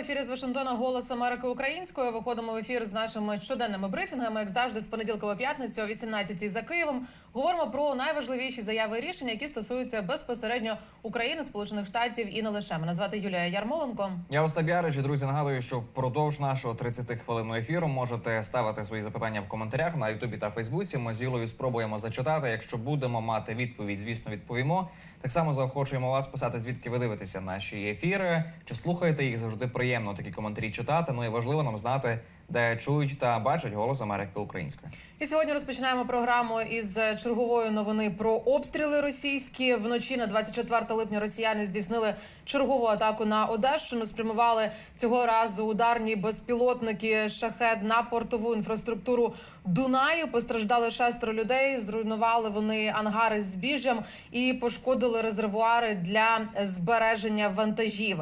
Ефірі з Вашингтона Голос Америки Українською. Виходимо в ефір з нашими щоденними брифінгами, як завжди, з понеділка по п'ятницю о 18 за Києвом. Говоримо про найважливіші заяви і рішення, які стосуються безпосередньо України, Сполучених Штатів і не лише. Мене звати Юлія Ярмоленко. Я Остап Ярич. І, друзі, нагадую, що впродовж нашого 30 хвилинного ефіру можете ставити свої запитання в коментарях на Ютубі та Фейсбуці. Ми з Юлою спробуємо зачитати. Якщо будемо мати відповідь, звісно, відповімо. Так само заохочуємо вас писати, звідки ви дивитеся наші ефіри, чи слухаєте їх завжди приємно такі коментарі читати. Ну і важливо нам знати, де чують та бачать голос Америки українською. І сьогодні розпочинаємо програму із чергової новини про обстріли російські. Вночі на 24 липня росіяни здійснили чергову атаку на Одещину. Спрямували цього разу ударні безпілотники шахет на портову інфраструктуру Дунаю. Постраждали шестеро людей. Зруйнували вони ангари з збіжжям і пошкодили резервуари для збереження вантажів.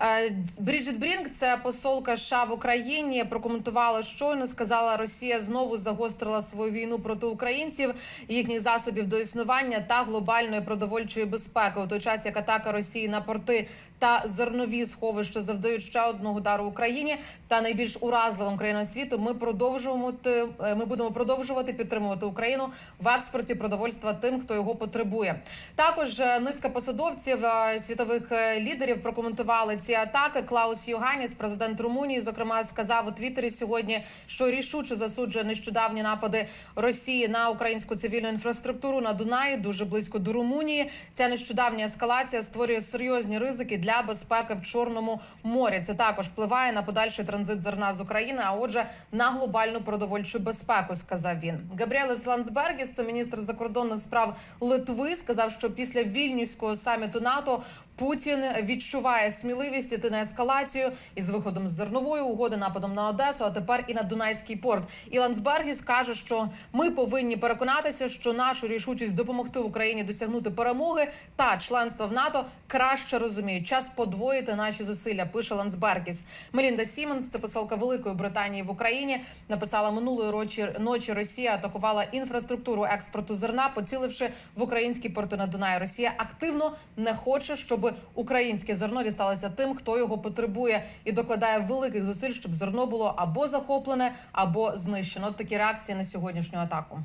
Е, Бріджит Брінк, це посолка США в Україні, прокоментувала щойно. Сказала, Росія знову загострила свою війну проти українців, їхніх засобів до існування та глобальної продовольчої безпеки. У той час як атака Росії на порти та зернові сховища завдають ще одного удару Україні та найбільш уразливим країнам світу. Ми продовжуємо е, ми будемо продовжувати підтримувати Україну в експорті продовольства тим, хто його потребує. Також е, низка посадовців е, світових лідерів прокоментували ці атаки. Клаус Йоганіс, президент Румунії, зокрема, сказав у Твіттері сьогодні, що рішуче засуджує нещодавні напади Росії на українську цивільну інфраструктуру на Дунаї, дуже близько до Румунії. Ця нещодавня ескалація створює серйозні ризики для безпеки в Чорному морі. Це також впливає на подальший транзит зерна з України, а отже, на глобальну продовольчу безпеку, сказав він. Габріелес Ландсбергіс, це міністр закордонних справ Литви, сказав, що після вільнюського саміту НАТО Путін відчуває сміливість іти на ескалацію із виходом з зернової угоди, нападом на Одесу, а тепер і на Дунайський порт. І Ландсбергіс каже, що ми повинні переконатися, що нашу рішучість допомогти Україні досягнути перемоги та членства в НАТО краще розуміють. Час подвоїти наші зусилля. Пише Ландсбергіс. Мелінда Сіменс, це посолка Великої Британії в Україні, написала минулої рочі ночі. Росія атакувала інфраструктуру експорту зерна, поціливши в українські порти на Дунаї. Росія активно не хоче, щоб українське зерно дісталося тим, хто його потребує, і докладає великих зусиль, щоб зерно було або захоплене, або знищено. От такі реакції на сьогоднішню атаку.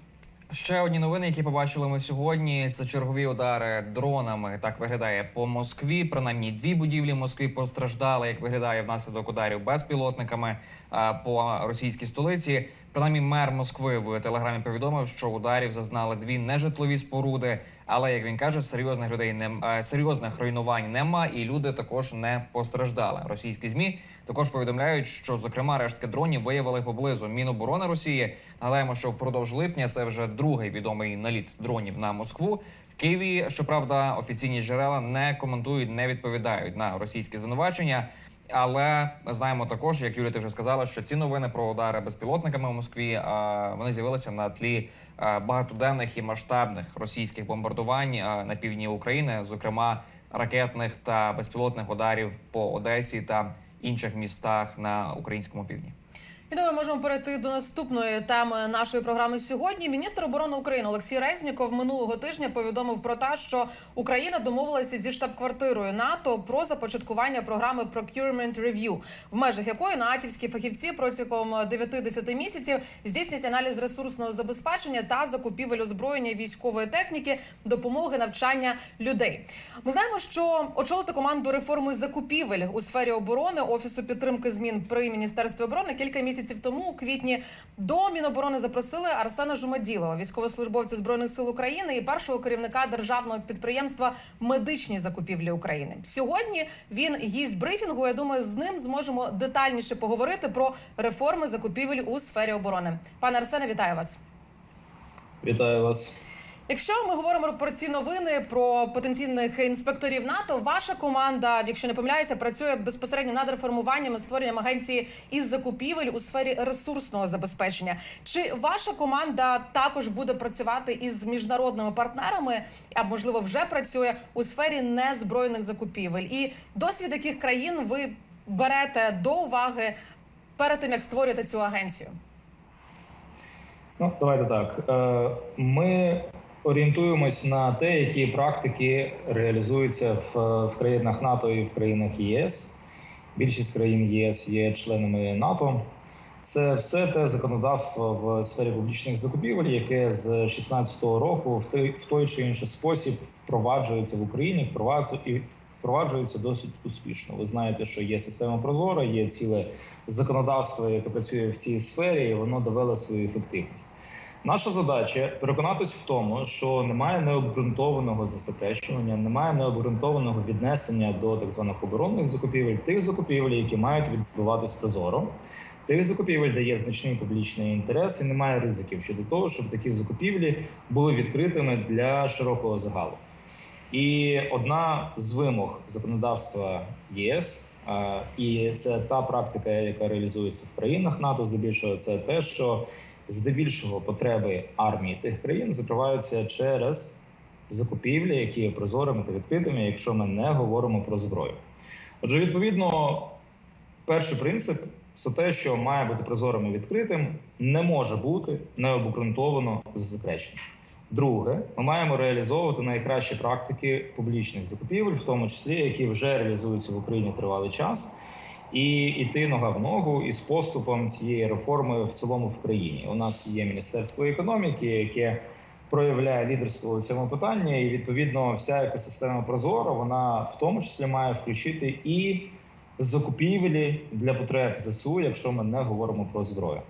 Ще одні новини, які побачили ми сьогодні. Це чергові удари дронами. Так виглядає по Москві. Принаймні дві будівлі Москві постраждали. Як виглядає внаслідок ударів безпілотниками по російській столиці. Принаймні, мер Москви в телеграмі повідомив, що ударів зазнали дві нежитлові споруди. Але як він каже, серйозних людей не е, серйозних руйнувань нема, і люди також не постраждали. Російські змі також повідомляють, що зокрема рештки дронів виявили поблизу Міноборони Росії. Нагадаємо, що впродовж липня це вже другий відомий наліт дронів на Москву. В Києві, щоправда, офіційні джерела не коментують, не відповідають на російські звинувачення. Але ми знаємо також, як Юлія ти вже сказала, що ці новини про удари безпілотниками в Москві вони з'явилися на тлі багатоденних і масштабних російських бомбардувань на півдні України, зокрема ракетних та безпілотних ударів по Одесі та інших містах на українському півдні. І думаю, можемо перейти до наступної теми нашої програми сьогодні. Міністр оборони України Олексій Резніков минулого тижня повідомив про те, що Україна домовилася зі штаб-квартирою НАТО про започаткування програми Procurement Review, в межах якої натівські фахівці протягом 9-10 місяців здійснять аналіз ресурсного забезпечення та закупівель озброєння військової техніки, допомоги навчання людей. Ми знаємо, що очолити команду реформи закупівель у сфері оборони офісу підтримки змін при міністерстві оборони кілька місяців тому, у квітні, до Міноборони запросили Арсена Жумаділова, військовослужбовця збройних сил України і першого керівника державного підприємства Медичні закупівлі України. Сьогодні він гість брифінгу. Я думаю, з ним зможемо детальніше поговорити про реформи закупівель у сфері оборони. Пане Арсене, вітаю вас. Вітаю вас. Якщо ми говоримо про ці новини про потенційних інспекторів НАТО, ваша команда, якщо не помиляюся, працює безпосередньо над реформуванням і створенням агенції із закупівель у сфері ресурсного забезпечення. Чи ваша команда також буде працювати із міжнародними партнерами, а можливо вже працює у сфері незбройних закупівель? І досвід яких країн ви берете до уваги перед тим, як створюєте цю агенцію? Ну, давайте так. Е, Ми орієнтуємось на те, які практики реалізуються в, в країнах НАТО і в країнах ЄС. Більшість країн ЄС є членами НАТО. Це все те законодавство в сфері публічних закупівель, яке з 2016 року в той, в той чи інший спосіб впроваджується в Україні, впроваджується і впроваджується досить успішно. Ви знаєте, що є система Прозора, є ціле законодавство, яке працює в цій сфері, і воно довело свою ефективність. Наша задача переконатись в тому, що немає необґрунтованого засекречування, немає необґрунтованого віднесення до так званих оборонних закупівель, тих закупівель, які мають відбуватись прозоро, тих закупівель, де є значний публічний інтерес, і немає ризиків щодо того, щоб такі закупівлі були відкритими для широкого загалу. І одна з вимог законодавства ЄС, і це та практика, яка реалізується в країнах НАТО, здебільшого, це те, що здебільшого потреби армії тих країн закриваються через закупівлі, які є прозорими та відкритими, якщо ми не говоримо про зброю. Отже, відповідно, перший принцип це те, що має бути прозорим і відкритим, не може бути необґрунтовано засекреченим. Друге, ми маємо реалізовувати найкращі практики публічних закупівель, в тому числі які вже реалізуються в Україні тривалий час, і йти нога в ногу із поступом цієї реформи в цілому в країні. У нас є міністерство економіки, яке проявляє лідерство у цьому питанні, і відповідно вся екосистема Прозоро вона в тому числі має включити і закупівлі для потреб ЗСУ, якщо ми не говоримо про зброю.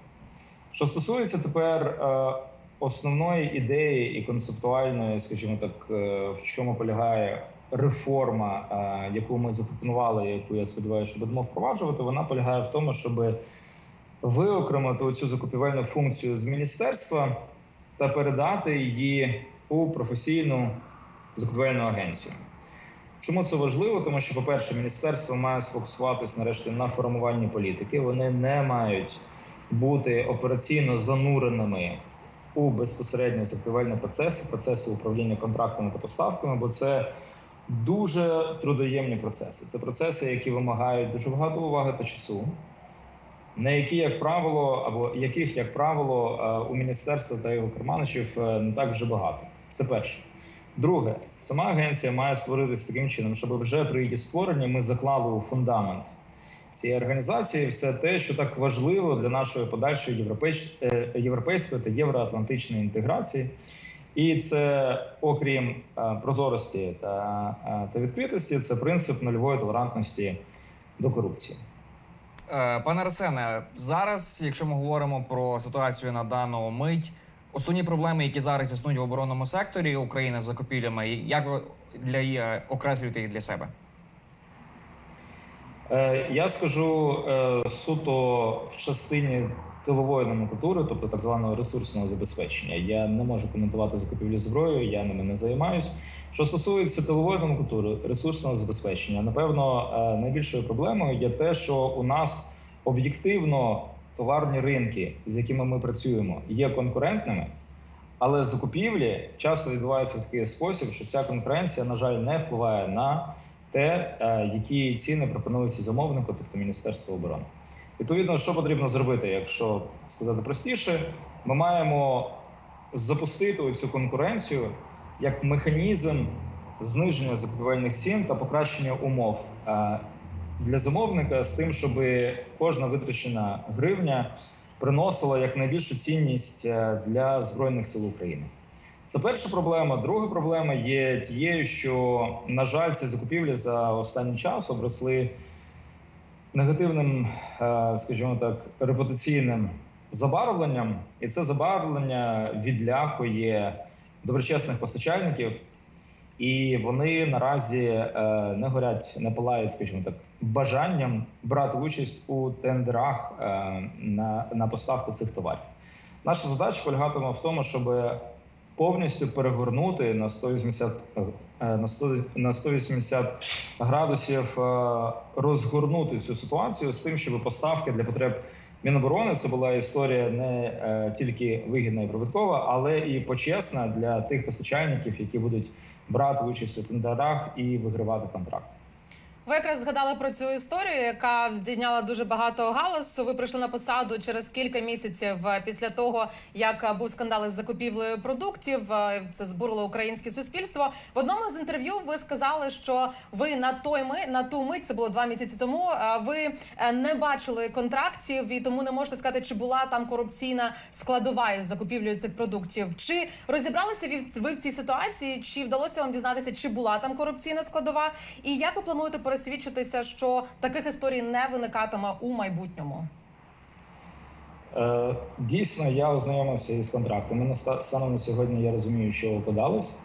Що стосується тепер е, основної ідеї і концептуальної, скажімо так, е, в чому полягає реформа, е, яку ми запропонували, яку я сподіваюся, що будемо впроваджувати, вона полягає в тому, щоб виокремити цю закупівельну функцію з міністерства та передати її у професійну закупівельну агенцію. Чому це важливо? Тому що, по-перше, міністерство має сфокусуватись нарешті на формуванні політики. Вони не мають бути операційно зануреними у безпосередньо закупівельні процеси, процеси управління контрактами та поставками, бо це дуже трудоємні процеси. Це процеси, які вимагають дуже багато уваги та часу, на які, як правило, або яких, як правило, е, у міністерства та його керманичів е, не так вже багато. Це перше. Друге, сама агенція має створитися таким чином, щоб вже при її створенні ми заклали у фундамент цієї організації все те, що так важливо для нашої подальшої європейсь... е, європейської та євроатлантичної інтеграції. І це, окрім е, прозорості та, е, та відкритості, це принцип нульової толерантності до корупції. Е, Пане Арсене, зараз, якщо ми говоримо про ситуацію на дану мить, основні проблеми, які зараз існують в оборонному секторі України з закупівлями, як ви для окреслюєте їх для себе? Я скажу суто в частині тилової номенклатури, тобто так званого ресурсного забезпечення. Я не можу коментувати закупівлі зброї, я ними не займаюсь. Що стосується тилової номенклатури, ресурсного забезпечення, напевно, е, найбільшою проблемою є те, що у нас об'єктивно товарні ринки, з якими ми працюємо, є конкурентними. Але закупівлі часто відбуваються в такий спосіб, що ця конкуренція, на жаль, не впливає на те, е, які ціни пропонуються замовнику, тобто Міністерство оборони. Відповідно, що потрібно зробити, якщо сказати простіше, ми маємо запустити цю конкуренцію як механізм зниження закупівельних цін та покращення умов е, для замовника з тим, щоб кожна витрачена гривня приносила якнайбільшу цінність е, для збройних сил України. Це перша проблема. Друга проблема є тією, що на жаль, ці закупівлі за останній час обросли негативним, е, скажімо так, репутаційним забарвленням, і це забарвлення відлякує доброчесних постачальників, і вони наразі е, не горять, не палають, скажімо так, бажанням брати участь у тендерах е, на, на поставку цих товарів. Наша задача полягатиме в тому, щоб повністю перегорнути на 180, е, на 100, на 180 градусів, е, розгорнути цю ситуацію з тим, щоб поставки для потреб Міноборони це була історія не е, тільки вигідна і прибуткова, але і почесна для тих постачальників, які будуть брати участь у тендерах і вигравати контракти. Ви якраз згадали про цю історію, яка здійняла дуже багато галасу. Ви прийшли на посаду через кілька місяців е, після того, як е, був скандал із закупівлею продуктів. Е, Це збурило українське суспільство. В одному з інтерв'ю ви сказали, що ви на той ми на ту мить, це було два місяці тому. Ви не бачили контрактів і тому не можете сказати, чи була там корупційна складова із закупівлею цих продуктів. Чи розібралися ви в- цій ситуації? Чи вдалося вам дізнатися, чи була там корупційна складова? І як ви плануєте пересвідчитися, що таких історій не виникатиме у майбутньому? Е, Дійсно, я ознайомився із контрактами. На ста- на сьогодні я розумію, що укладались.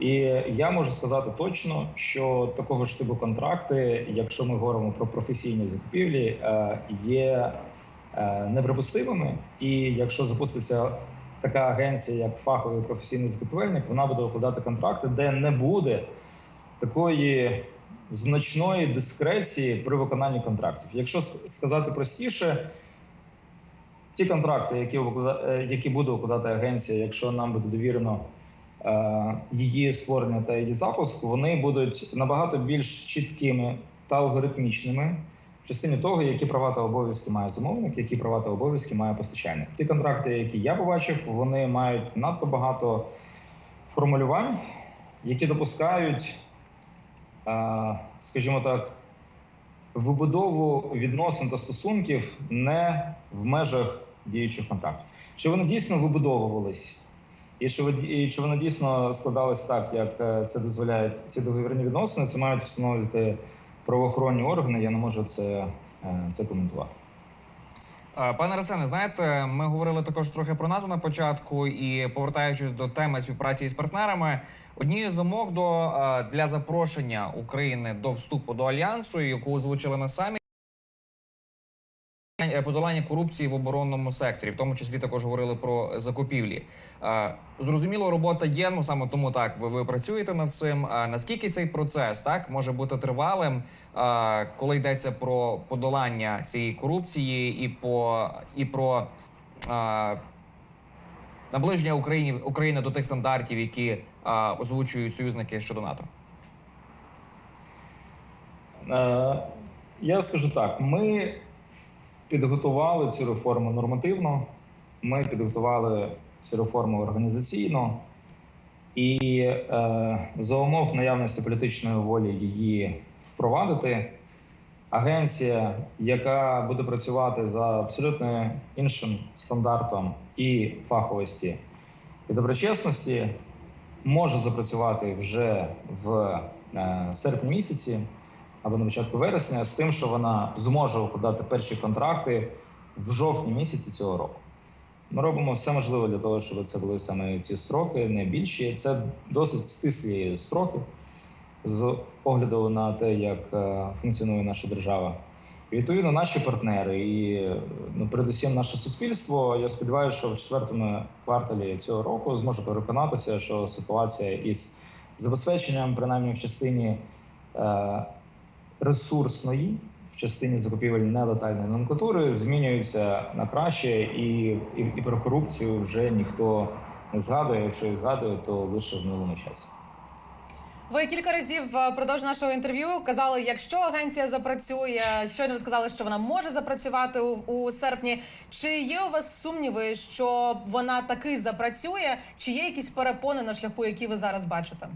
І я можу сказати точно, що такого ж типу контракти, якщо ми говоримо про професійні закупівлі, е, є е, неприпустимими. І якщо запуститься така агенція, як фаховий професійний закупівельник, вона буде укладати контракти, де не буде такої значної дискреції при виконанні контрактів. Якщо сказати простіше, ті контракти, які е, які буде укладати агенція, якщо нам буде довірено е, її створення та її запуск, вони будуть набагато більш чіткими та алгоритмічними в частині того, які права та обов'язки має замовник, які права та обов'язки має постачальник. Ті контракти, які я побачив, вони мають надто багато формулювань, які допускають, скажімо так, вибудову відносин та стосунків не в межах діючих контрактів. Чи вони дійсно вибудовувались, і чи, вони дійсно складались так, як е, це дозволяють ці договірні відносини, це мають встановити правоохоронні органи. Я не можу це, е, це коментувати. Е, Пане Арсене, знаєте, ми говорили також трохи про НАТО на початку, і повертаючись до теми співпраці із партнерами, однією з вимог до е, для запрошення України до вступу до альянсу, яку озвучили на самі. Е, Подолання корупції в оборонному секторі, в тому числі також говорили про закупівлі. Е, Зрозуміло, робота є. Ну саме тому так ви, ви працюєте над цим. А наскільки цей процес так може бути тривалим, е, коли йдеться про подолання цієї корупції і по і про е, наближення Україні України до тих стандартів, які е, озвучують союзники щодо НАТО? Е, Я скажу так: ми підготували цю реформу нормативно, ми підготували цю реформу організаційно, і е, за умов наявності політичної волі її впровадити. Агенція, яка буде працювати за абсолютно іншим стандартом і фаховості і доброчесності, може запрацювати вже в е, серпні місяці або на початку вересня, з тим, що вона зможе укладати перші контракти в жовтні місяці цього року. Ми робимо все можливе для того, щоб це були саме ці строки, не більші. Це досить стислі строки з огляду на те, як е, функціонує наша держава. Відповідно наші партнери і ну, передусім наше суспільство. Я сподіваюся, що в четвертому кварталі цього року зможе переконатися, що ситуація із забезпеченням, принаймні в частині е, ресурсної, в частині закупівель нелетальної номенклатури, змінюється на краще, і, і, і про корупцію вже ніхто не згадує. Якщо і згадує, то лише в минулому часі. Ви кілька разів е, впродовж нашого інтерв'ю казали, якщо агенція запрацює, щойно ви сказали, що вона може запрацювати у, у серпні. Чи є у вас сумніви, що вона таки запрацює? Чи є якісь перепони на шляху, які ви зараз бачите?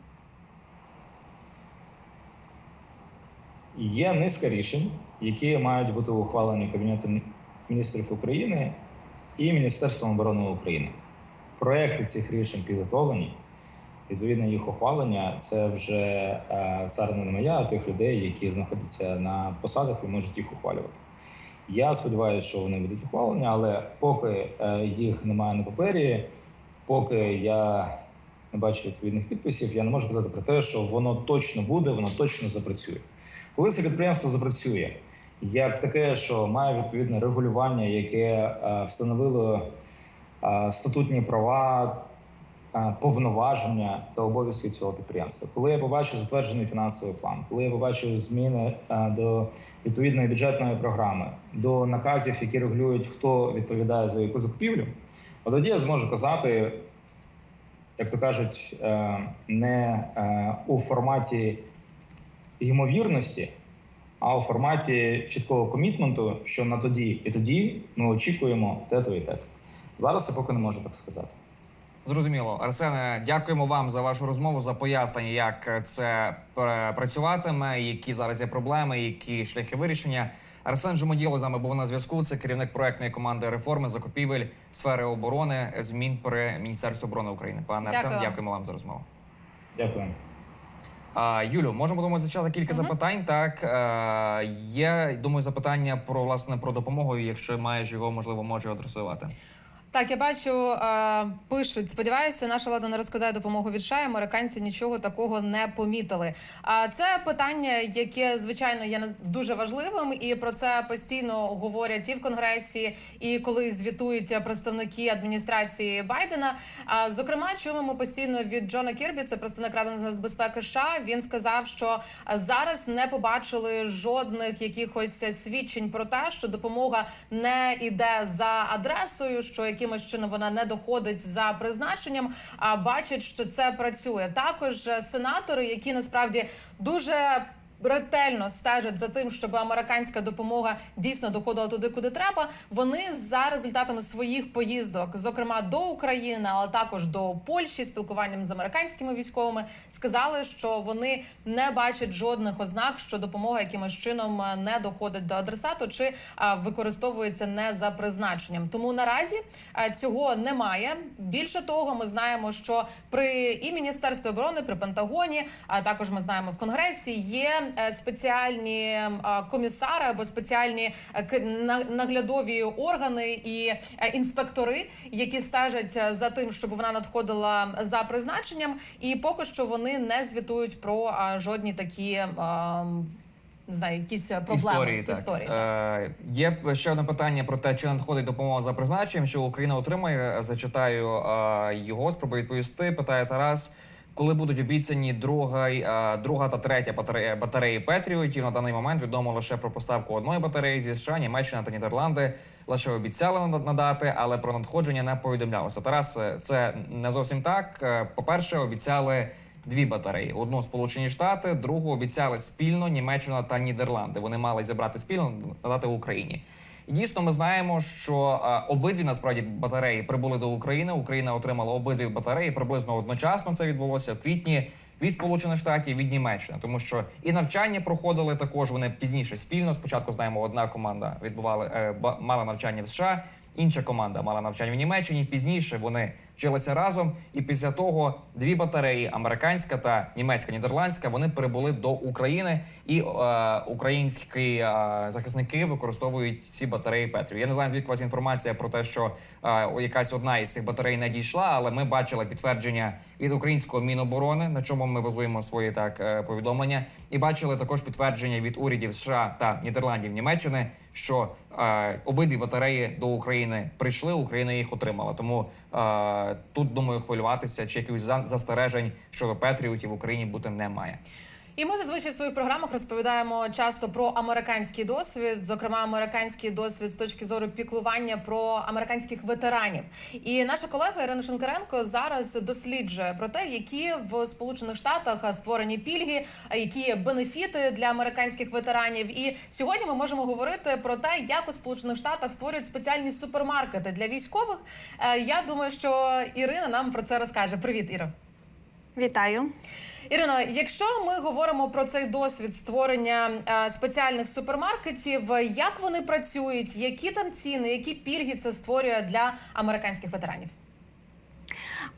Є низка рішень, які мають бути ухвалені Кабінетом міністрів України і Міністерством оборони України. Проекти цих рішень підготовлені. Відповідно, їх ухвалення це вже е, царина не моя, а тих людей, які знаходяться на посадах і можуть їх ухвалювати. Я сподіваюся, що вони будуть ухвалені, але поки е, їх немає на папері, поки я не бачу відповідних підписів, я не можу казати про те, що воно точно буде, воно точно запрацює. Коли це підприємство запрацює, як таке, що має відповідне регулювання, яке е, встановило е, статутні права, е, повноваження та обов'язки цього підприємства. Коли я побачу затверджений фінансовий план, коли я побачу зміни до відповідної бюджетної програми, до наказів, які регулюють, хто відповідає за яку закупівлю, тоді я зможу казати, як то кажуть, не у форматі ймовірності, а у форматі чіткого комітменту, що на тоді і тоді ми очікуємо те-то і те-то. Зараз я поки не можу так сказати. Зрозуміло, Арсене, дякуємо вам за вашу розмову, за пояснення, як це працюватиме, які зараз є проблеми, які шляхи вирішення. Арсен Жумоділо з нами був на зв'язку. Це керівник проектної команди реформи закупівель сфери оборони змін при Міністерстві оборони України. Пане Дякую Арсен, дякуємо вам за розмову. Дякую. Юлю, можемо думаю, зачати кілька запитань. Так е, є думаю, запитання про власне про допомогу. Якщо маєш його, можливо, може адресувати. Так, я бачу, е, пишуть. Сподіваюся, наша влада не розкладає допомогу від США. Американці нічого такого не помітили. А це питання, яке звичайно є дуже важливим, і про це постійно говорять і в конгресі, і коли звітують представники адміністрації Байдена. А зокрема, чуємо постійно від Джона Кірбі, це представник Ради нацбезпеки США. Він сказав, що зараз не побачили жодних якихось свідчень про те, що допомога не йде за адресою, що якимось чином вона не доходить за призначенням. А бачать, що це працює. Також е, сенатори, які насправді дуже ретельно стежать за тим, щоб американська допомога дійсно доходила туди, куди треба. Вони за результатами своїх поїздок, зокрема до України, але також до Польщі, спілкуванням з американськими військовими, сказали, що вони не бачать жодних ознак, що допомога якимось чином е, не доходить до адресату чи використовується не за призначенням. Тому наразі е, цього немає. Більше того, ми знаємо, що при і міністерстві оборони, при Пентагоні, а також ми знаємо в конгресі є е, спеціальні е, комісари або спеціальні е, наглядові органи і е, інспектори, які стежать е, за тим, щоб вона надходила за призначенням, і поки що вони не звітують про е, жодні такі. е, Не знаю, якісь е, проблеми Історії, так. історії. Е, є ще одне питання про те, чи надходить допомога за призначенням, що Україна отримає. Зачитаю е, його, спробую відповісти. Питає Тарас. Коли будуть обіцяні друга, друга та третя батареї Петріотів, на даний момент відомо лише про поставку одної батареї зі США, Німеччина та Нідерланди лише обіцяли над- надати, але про надходження не повідомлялося. Тарас, е, це не зовсім так. Е, По-перше, обіцяли дві батареї: одну Сполучені Штати, другу обіцяли спільно Німеччина та Нідерланди. Вони мали зібрати спільно надати Україні. І дійсно, ми знаємо, що е, обидві насправді батареї прибули до України. Україна отримала обидві батареї приблизно одночасно. Це відбулося в квітні від Сполучених Штатів від Німеччини, тому що і навчання проходили також. Вони пізніше спільно. Спочатку знаємо, одна команда відбувала е, мала навчання в США. Інша команда мала навчання в Німеччині. Пізніше вони вчилися разом, і після того дві батареї американська та німецька нідерландська вони прибули до України, і е, українські е, захисники використовують ці батареї Петрів. Я не знаю, звідки у вас інформація про те, що е, якась одна із цих батарей не дійшла, але ми бачили підтвердження від українського міноборони, на чому ми базуємо свої так е, повідомлення, і бачили також підтвердження від урядів США та Нідерландів Німеччини, що е, обидві батареї до України прийшли, Україна їх отримала. Тому е, тут думаю, хвилюватися чи якихось за- застережень щодо Петріотів в Україні бути не має. І ми зазвичай в своїх програмах розповідаємо часто про американський досвід, зокрема американський досвід з точки зору піклування про американських ветеранів. І наша колега Ірина Шенкаренко зараз досліджує про те, які в Сполучених Штатах створені пільги, які бенефіти для американських ветеранів. І сьогодні ми можемо говорити про те, як у Сполучених Штатах створюють спеціальні супермаркети для військових. Е, Я думаю, що Ірина нам про це розкаже. Привіт, Іра. Вітаю. Ірино, якщо ми говоримо про цей досвід створення е, спеціальних супермаркетів, як вони працюють, які там ціни, які пільги це створює для американських ветеранів?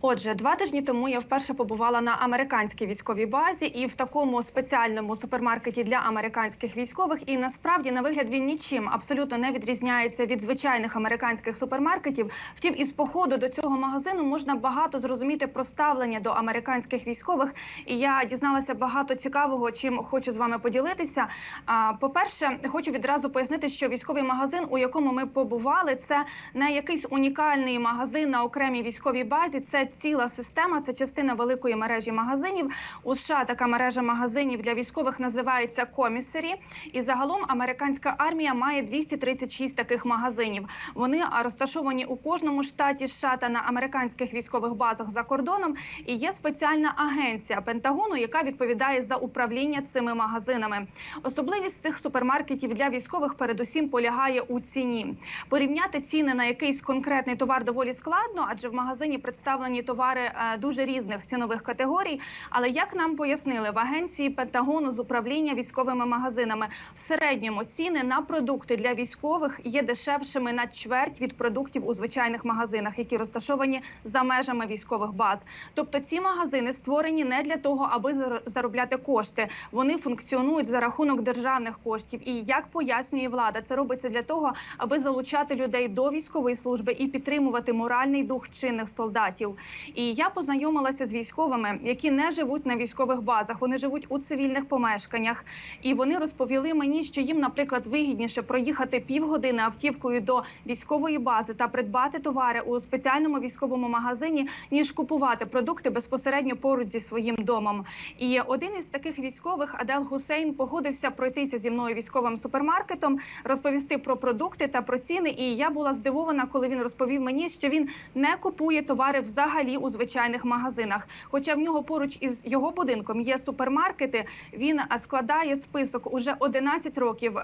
Отже, два тижні тому я вперше побувала на американській військовій базі і в такому спеціальному супермаркеті для американських військових. І насправді на вигляд він нічим абсолютно не відрізняється від звичайних американських супермаркетів. Втім, із походу до цього магазину можна багато зрозуміти про ставлення до американських військових. І я дізналася багато цікавого, чим хочу з вами поділитися. А, По-перше, хочу відразу пояснити, що військовий магазин, у якому ми побували, це не якийсь унікальний магазин на окремій військовій базі. Це ціла система, це частина великої мережі магазинів. У США така мережа магазинів для військових називається комісарі. І загалом американська армія має 236 таких магазинів. Вони розташовані у кожному штаті США та на американських військових базах за кордоном. І є спеціальна агенція Пентагону, яка відповідає за управління цими магазинами. Особливість цих супермаркетів для військових передусім полягає у ціні. Порівняти ціни на якийсь конкретний товар доволі складно, адже в магазині представлені товари е, дуже різних цінових категорій. Але як нам пояснили в агенції Пентагону з управління військовими магазинами, в середньому ціни на продукти для військових є дешевшими на чверть від продуктів у звичайних магазинах, які розташовані за межами військових баз. Тобто ці магазини створені не для того, аби зар- заробляти кошти. Вони функціонують за рахунок державних коштів. І як пояснює влада, це робиться для того, аби залучати людей до військової служби і підтримувати моральний дух чинних солдатів. І я познайомилася з військовими, які не живуть на військових базах, вони живуть у цивільних помешканнях. І вони розповіли мені, що їм, наприклад, вигідніше проїхати півгодини автівкою до військової бази та придбати товари у спеціальному військовому магазині, ніж купувати продукти безпосередньо поруч зі своїм домом. І один із таких військових, Адел Гусейн, погодився пройтися зі мною військовим супермаркетом, розповісти про продукти та про ціни. І я була здивована, коли він розповів мені, що він не купує товари взагалі у звичайних магазинах. Хоча в нього поруч із його будинком є супермаркети. Він складає список уже 11 років.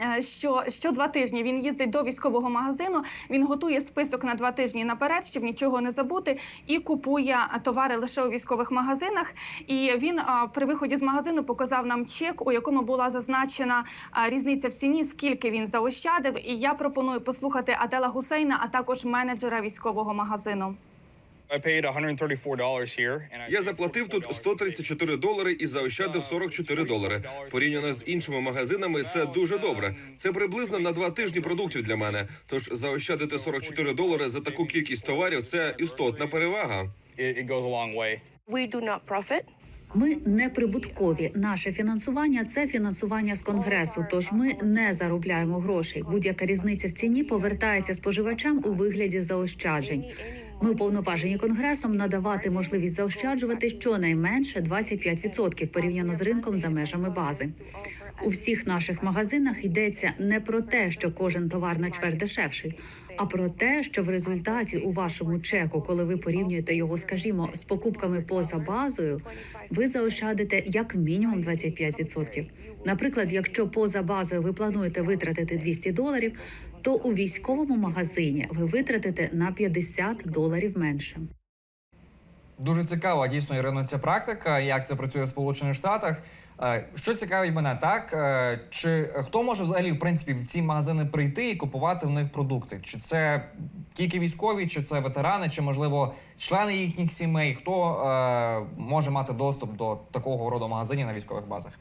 Е, е, Що, що два тижні він їздить до військового магазину. Він готує список на два тижні наперед, щоб нічого не забути, і купує товари лише у військових магазинах. І він при виході з магазину показав нам чек, у якому була зазначена різниця в ціні, скільки він заощадив. І я пропоную послухати Адела Гусейна, а також менеджера військового магазину. Я заплатив тут 134 долари і заощадив 44 долари. Порівняно з іншими магазинами, це дуже добре. Це приблизно на два тижні продуктів для мене. Тож заощадити 44 долари за таку кількість товарів це істотна перевага. it, it goes a long way. We do not profit. Ми не прибуткові. Наше фінансування це фінансування з конгресу. Тож ми не заробляємо грошей. Будь-яка різниця в ціні повертається споживачам у вигляді заощаджень. Ми уповноважені конгресом надавати можливість заощаджувати щонайменше 25% порівняно з ринком за межами бази. У всіх наших магазинах йдеться не про те, що кожен товар на чверть дешевший, а про те, що в результаті у вашому чеку, коли ви порівнюєте його, скажімо, з покупками поза базою, ви заощадите як мінімум 25%. Наприклад, якщо поза базою ви плануєте витратити 200 доларів, то у військовому магазині ви витратите на 50 доларів менше. Дуже цікава дійсно Ірино, ця практика, як це працює в Сполучених Штатах. Е, Що цікавить мене, так е, чи хто може взагалі в принципі в ці магазини прийти і купувати в них продукти? Чи це тільки військові, чи це ветерани, чи можливо члени їхніх сімей? Хто е, може мати доступ до такого роду магазинів на військових базах?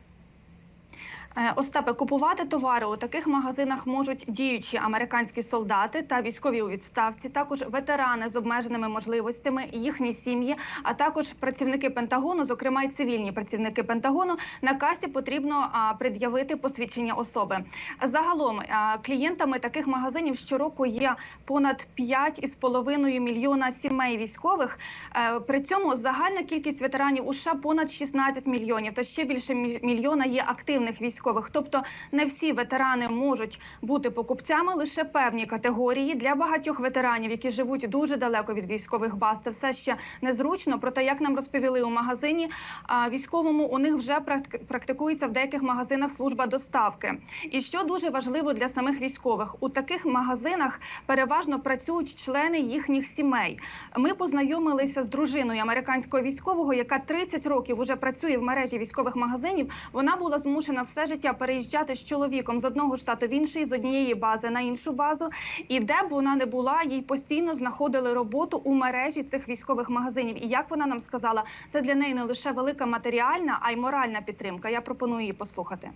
Е, Остапе, купувати товари у таких магазинах можуть діючі американські солдати та військові у відставці, також ветерани з обмеженими можливостями, їхні сім'ї, а також працівники Пентагону, зокрема й цивільні працівники Пентагону. На касі потрібно пред'явити посвідчення особи. Загалом клієнтами таких магазинів щороку є понад 5,5 мільйона сімей військових. Е, При цьому загальна кількість ветеранів у США понад 16 мільйонів, та ще більше міль- мільйона є активних військових. Тобто не всі ветерани можуть бути покупцями, лише певні категорії для багатьох ветеранів, які живуть дуже далеко від військових баз. Це все ще незручно. Проте, як нам розповіли у магазині, військовому у них вже практи- практикується в деяких магазинах служба доставки. І що дуже важливо для самих військових, у таких магазинах переважно працюють члени їхніх сімей. Ми познайомилися з дружиною американського військового, яка 30 років уже працює в мережі військових магазинів. Вона була змушена все життя переїжджати з чоловіком з одного штату в інший, з однієї бази на іншу базу. І де б вона не була, їй постійно знаходили роботу у мережі цих військових магазинів. І як вона нам сказала, це для неї не лише велика матеріальна, а й моральна підтримка. Я пропоную її послухати.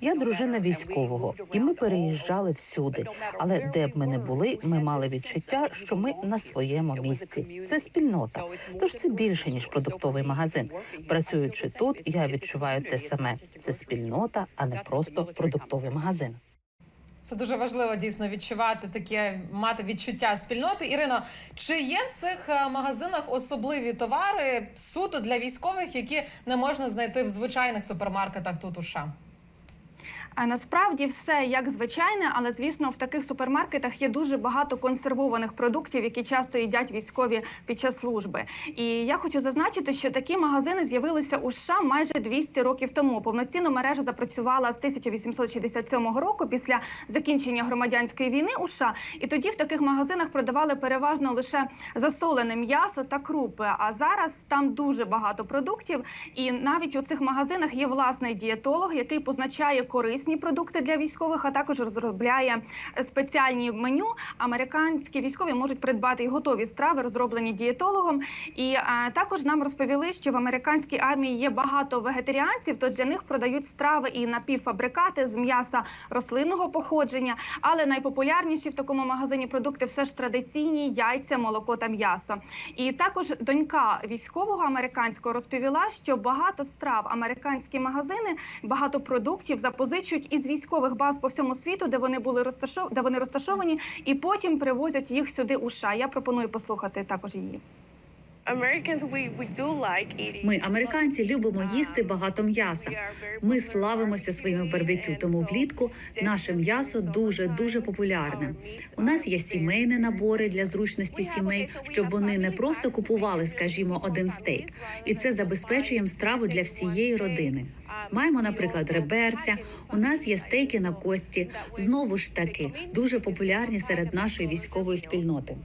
Я дружина військового, і ми переїжджали всюди. Але де б ми не були, ми мали відчуття, що ми на своєму місці. Це спільнота. Тож це більше ніж продуктовий магазин. Працюючи тут, я відчуваю те саме. Це спільнота, а не просто продуктовий магазин. Це дуже важливо дійсно відчувати таке, мати відчуття спільноти. Ірино, чи є в цих е, магазинах особливі товари суто для військових, які не можна знайти в звичайних супермаркетах тут у США? Насправді все як звичайне, але звісно, в таких супермаркетах є дуже багато консервованих продуктів, які часто їдять військові під час служби. І я хочу зазначити, що такі магазини з'явилися у США майже 200 років тому. Повноцінно мережа запрацювала з 1867 року після закінчення громадянської війни у США. І тоді в таких магазинах продавали переважно лише засолене м'ясо та крупи. А зараз там дуже багато продуктів, і навіть у цих магазинах є власний дієтолог, який позначає корисні продукти для військових, а також розробляє спеціальні меню. Американські військові можуть придбати і готові страви, розроблені дієтологом. І е, також нам розповіли, що в американській армії є багато вегетаріанців, то для них продають страви і напівфабрикати з м'яса рослинного походження. Але найпопулярніші в такому магазині продукти все ж традиційні яйця, молоко та м'ясо. І також донька військового американського розповіла, що багато страв американські магазини, багато продуктів запозичують із військових баз по всьому світу, де вони були розташов... де вони розташовані, і потім привозять їх сюди у США. Я пропоную послухати також її. Ми, американці, любимо їсти багато м'яса. Ми славимося своїми барбекю, тому влітку наше м'ясо дуже дуже популярне. У нас є сімейні набори для зручності сімей, щоб вони не просто купували, скажімо, один стейк, і це забезпечує їм страву для всієї родини. Маємо, наприклад, реберця. У нас є стейки на кості. Знову ж таки дуже популярні серед нашої військової спільноти.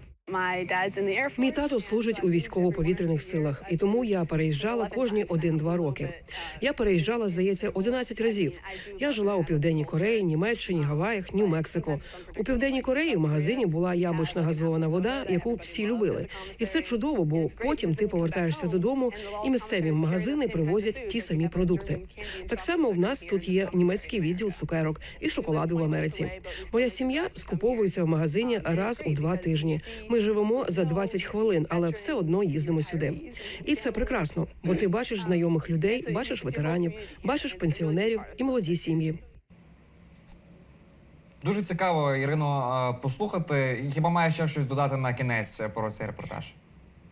Мій тато служить у військово-повітряних силах, і тому я переїжджала кожні один-два роки. Я переїжджала, здається, 11 разів. Я жила у південній Кореї, Німеччині, Гаваях, Нью-Мексико. У південній Кореї в магазині була яблучна газована вода, яку всі любили. І це чудово, бо потім ти повертаєшся додому, і місцеві магазини привозять ті самі продукти. Так само в нас тут є німецький відділ цукерок і шоколаду в Америці. Моя сім'я скуповується в магазині раз у два тижні. Ми живемо за 20 хвилин, але все одно їздимо сюди. І це прекрасно, бо ти бачиш знайомих людей, бачиш ветеранів, бачиш пенсіонерів і молоді сім'ї. Дуже цікаво, Ірино, послухати. Хіба має ще щось додати на кінець е, про цей репортаж?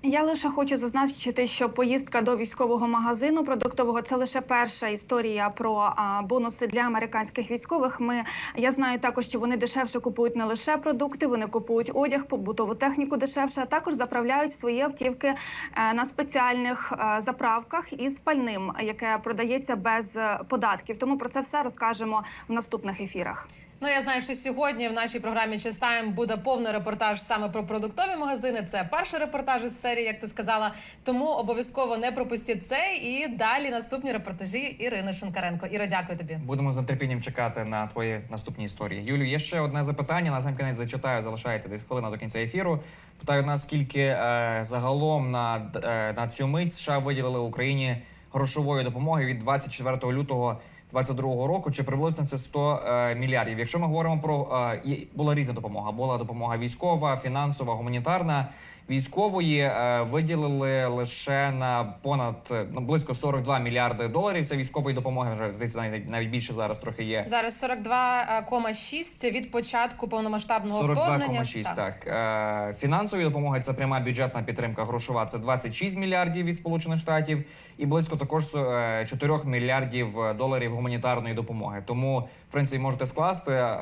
Я лише хочу зазначити, що поїздка до військового магазину продуктового це лише перша історія про бонуси для американських військових. Ми я знаю також, що вони дешевше купують не лише продукти, вони купують одяг, побутову техніку дешевше, а також заправляють свої автівки е, на спеціальних е, заправках із пальним, яке продається без е, податків. Тому про це все розкажемо в наступних ефірах. Ну я знаю, що сьогодні в нашій програмі «Чистайм» буде повний репортаж саме про продуктові магазини. Це перший репортаж із серії, як ти сказала. Тому обов'язково не пропустіть цей і далі наступні репортажі Ірини Шинкаренко. Іро, дякую тобі. Будемо з нетерпінням чекати на твої наступні історії. Юлю, є ще одне запитання. На сам кінець зачитаю, залишається десь хвилина до кінця ефіру. Питаю наскільки е, загалом на, е, на цю мить США виділили Україні грошової допомоги від 24 лютого 22 року, чи приблизно це 100 е, мільярдів. Якщо ми говоримо про е, була різна допомога, була допомога військова, фінансова, гуманітарна. Військової е, виділили лише на понад е, ну, близько 42 мільярди доларів. Це військової допомоги вже здається навіть навіть більше зараз трохи є. Зараз 42,6 від початку повномасштабного вторгнення. 42,6, так. Е, фінансові допомоги це пряма бюджетна підтримка грошова. Це 26 мільярдів від Сполучених Штатів і близько також е, 4 мільярдів доларів гуманітарної допомоги. Тому, в принципі, можете скласти е,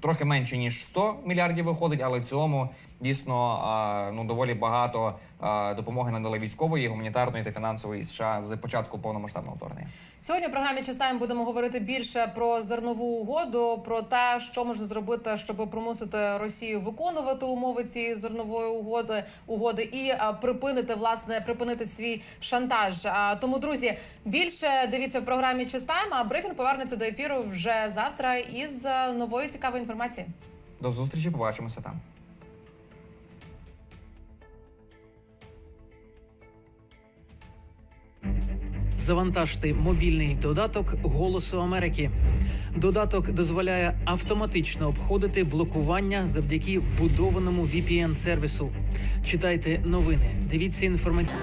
трохи менше ніж 100 мільярдів виходить, але в цілому дійсно е, ну доволі багато е, допомоги надали військової, гуманітарної та фінансової США з початку повномасштабного вторгнення. Сьогодні в програмі «Чистайм» будемо говорити більше про зернову угоду, про те, що можна зробити, щоб примусити Росію виконувати умови цієї зернової угоди, угоди і припинити власне припинити свій шантаж. Тому, друзі, більше дивіться в програмі «Чистайм», а брифінг повернеться до ефіру вже завтра із а, нової цікавої інформації. До зустрічі, побачимося там. Завантажте мобільний додаток Голосу Америки. Додаток дозволяє автоматично обходити блокування завдяки вбудованому VPN сервісу. Читайте новини, дивіться інформацію.